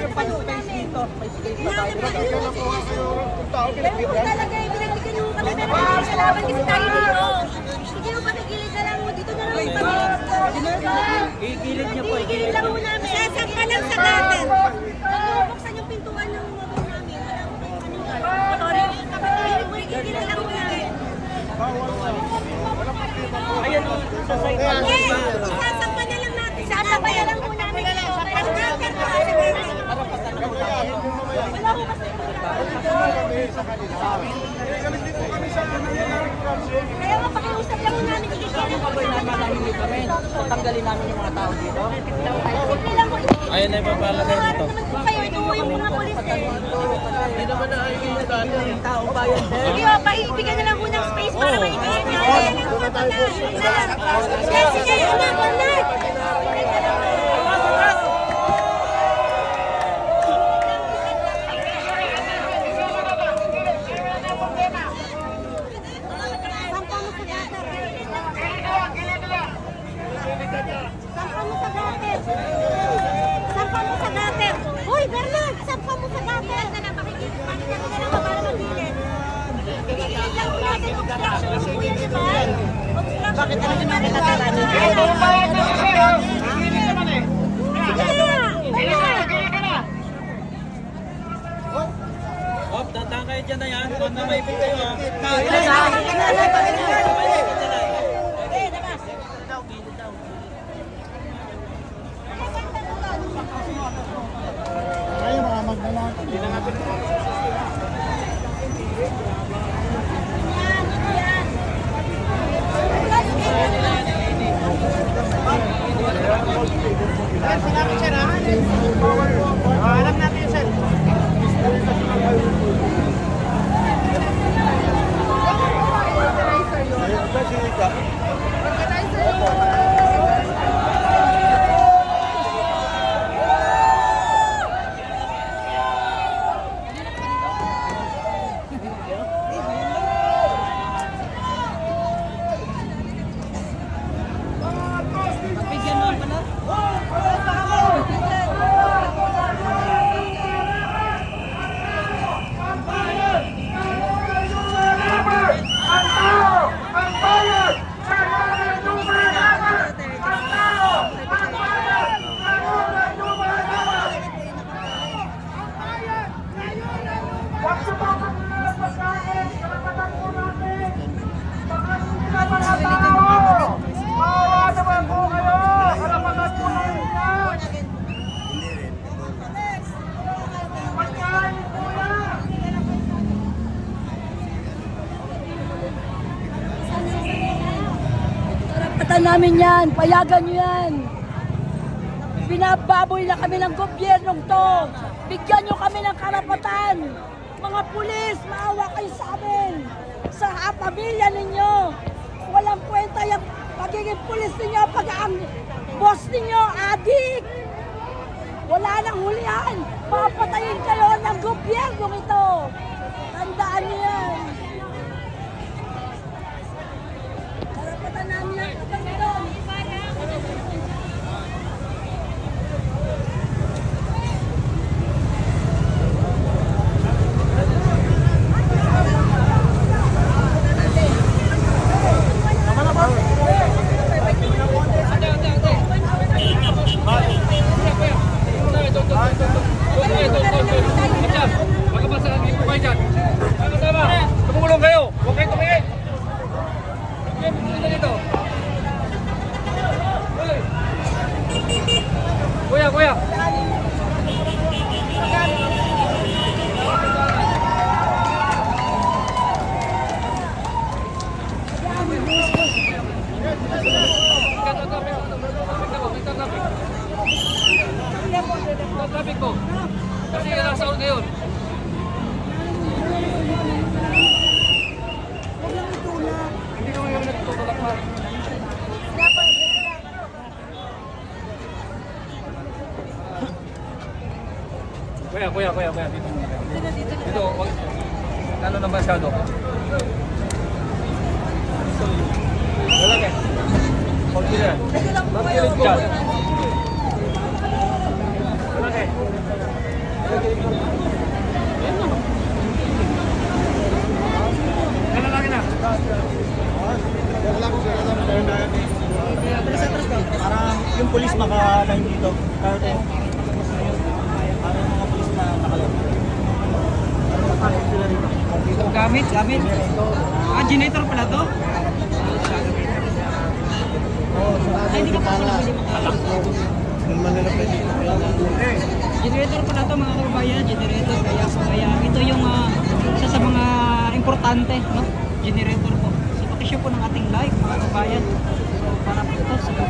o, mayroon pa space dito. May space pa tayo. Pero kung talaga eh, pinagbigyan mo kami ng mga kalaban kasi tayo dito. Sige mo patigilid na lang mo. Dito na lang kami. Igilid niyo po, Igilid igilid. lang mo namin. Sasakpa lang sa natin. Pag bubuksan yung pintuan ng motor namin, wala mo kayong ano. Motor, igilid lang mo namin. Ayan o, sa side. Eh, sasakpa na lang natin. Sasakpa na lang po namin. Wala ko kasi. Kaya nga pakiusap lang namin. Igilid lang po namin. Manahimik kami. Tanggalin namin yung mga tao dito. Ayan na ipapalagay dito. kayo. Ito yung mga polis eh. Hindi naman na yung tao bayan. Sige, o, paibigyan na lang po ng space para maibigyan niya. Ayan lang po matagal. Sige, sige, anak, anak. Sampa mo sa gutter. Sampa mo sa gutter. Sampa mo sa gutter. Hoy, Bernard, sampa mo sa gutter. Na lang, pakikita. Pakikita na lang para mabilis. Igigilid lang po natin obstruction ng kuya, di ba? Obstruction. Bakit ano yung mga nakatala Hop, tatang kayo dyan na yan. Huwag na maipit kayo ha. Bigyan mo pala. Ang tao! Ang bayan! Kailangan ng lumayaman! Ang tao! Ang bayan! Kailangan ng lumayaman! Ang bayan! Huwag sumama muna ng pagkain! Karapatan po natin! Baka hindi na mga tao! Maawa naman po kayo! Karapatan po natin yan! Pagkain po yan! Namin yan. Payagan nyo yan. Binababoy na kami ng gobyernong to. Bigyan nyo kami ng karapatan. Mga pulis, maawa kayo sa amin. Sa pamilya ninyo. Walang kwenta yung pagiging pulis ninyo pag ang boss ninyo, adik. Wala nang hulihan. Papatayin kayo ng gobyernong ito. Tandaan nyo yan. Karapatan namin yan kapag ito. Ano Traffic ko. Kasi nasa out ngayon. Hindi ko ngayon nagtutulak pa. Kuya, kuya, kuya, kuya. Dito muna. Dito, dito. wag. Ano na masyado? Wala ka. Konti na. Magkilit ka. Wala ka. Nalalaki na. Para yung polis maka-line dito. Para para yung mga polis na nakalam. Gamit, gamit. Ah, generator pala to? Ay, hindi ka pa pala Generator pala to mga kababayan, generator. Kaya, kaya ito yung ah, isa sa mga importante, no? Generator po. So, pakishare po ng ating live, mga kababayan. So, para po ito, subukan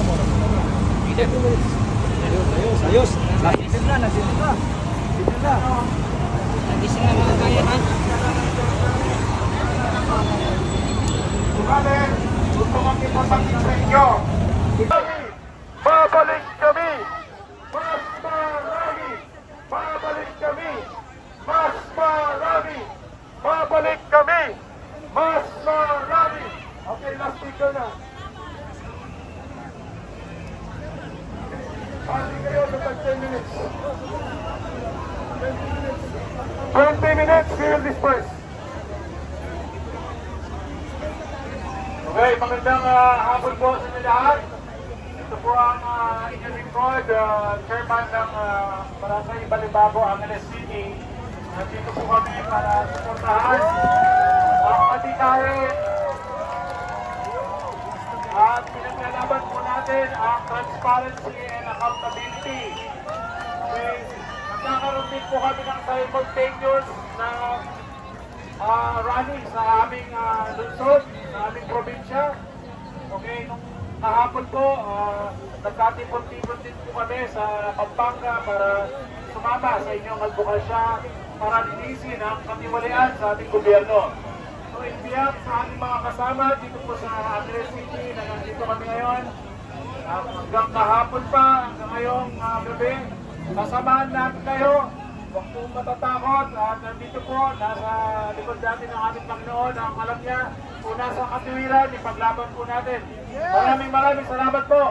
sir. Ayos, ayos. Nagitin na, nagitin na. Nagitin na. Nagising na mga kaya ha. Sumali, gusto makipagpagin sa inyo. Babalik kami! Mas marami! Babalik kami! Mas marami! Babalik kami! Mas marami! Okay, last speaker na. Pati kayo sa tag 10 minutes. 20 minutes, we will disperse. Okay, magandang uh, hapon po sa inyo lahat. Ito po ang uh, inyong lingkod, uh, chairman ng uh, Barangay Balibago, Angeles City. Nandito po kami para suportahan ang matikahin at pinaglalaban po natin ang transparency and accountability. Okay, nagkakaroon din po kami ng simultaneous na uh, rally sa aming uh, lungsod, sa aming probinsya. Okay, nung kahapon po, uh, nagkatipon-tipon din po kami sa Pampanga para sumama sa inyong advokasya para linisin ang katiwalian sa ating gobyerno. So, behalf sa ating mga kasama dito po sa Angeles City na nandito kami ngayon, uh, hanggang kahapon pa, hanggang ngayong uh, gabi, kasamahan natin kayo Huwag po matatakot at nandito po, nasa likod natin ng ating Panginoon, ang alam niya, kung nasa katuwiran, ipaglaban po natin. Maraming maraming salamat po.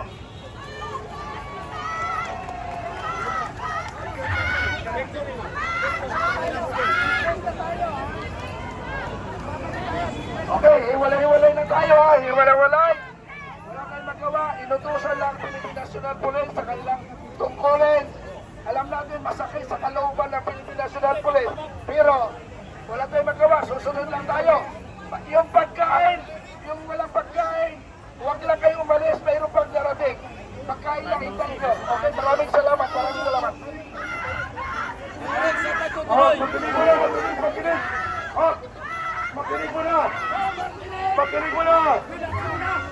Okay, hiwalay-hiwalay na tayo ha, hiwalay-hiwalay. Wala kayong magawa, inutusan lang Philippine National Police sa kanilang tungkulin. Alam natin masakit sa kalooban ng Philippine National Police. Pero wala tayong magawa, susunod lang tayo. Yung pagkain, yung walang pagkain, huwag lang kayong umalis, mayroon pang darating. Pagkain lang, hintay nyo. Okay, maraming salamat, maraming salamat. Oh, makinig mo na, makinig, makinig. Oh, makinig mo na. Makinig mo na.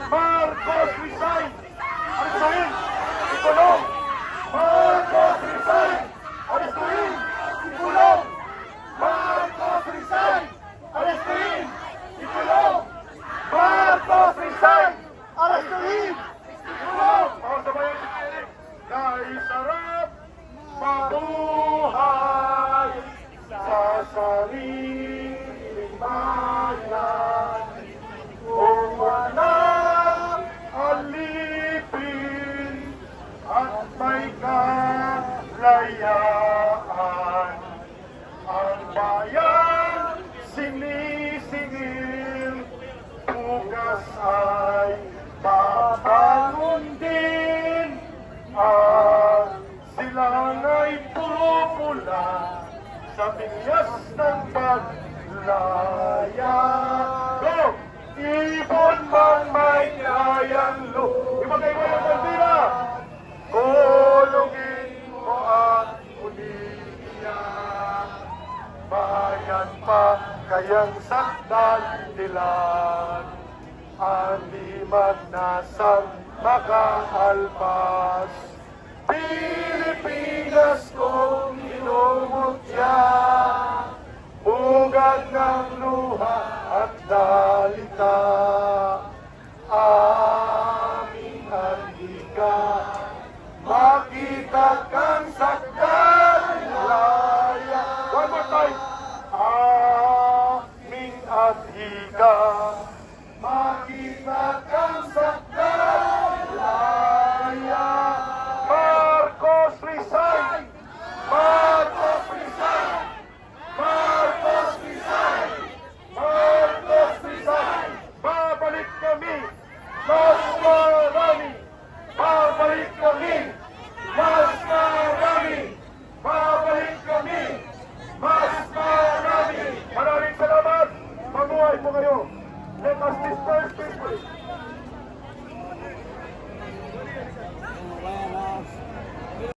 Marcos resign. Aristuhin. Ikulong. Marcos resign. Kalayaan, ang bayan sinisingil, bukas ay papangon din, at sila ay pupula sa binyas ng paglaya. Go! Ibon man may kayang lu. Ibagay mo kayang sakdan nila. Aliman nasang makaalpas. Pilipinas kong inumutya. Bugad ng luha at dalita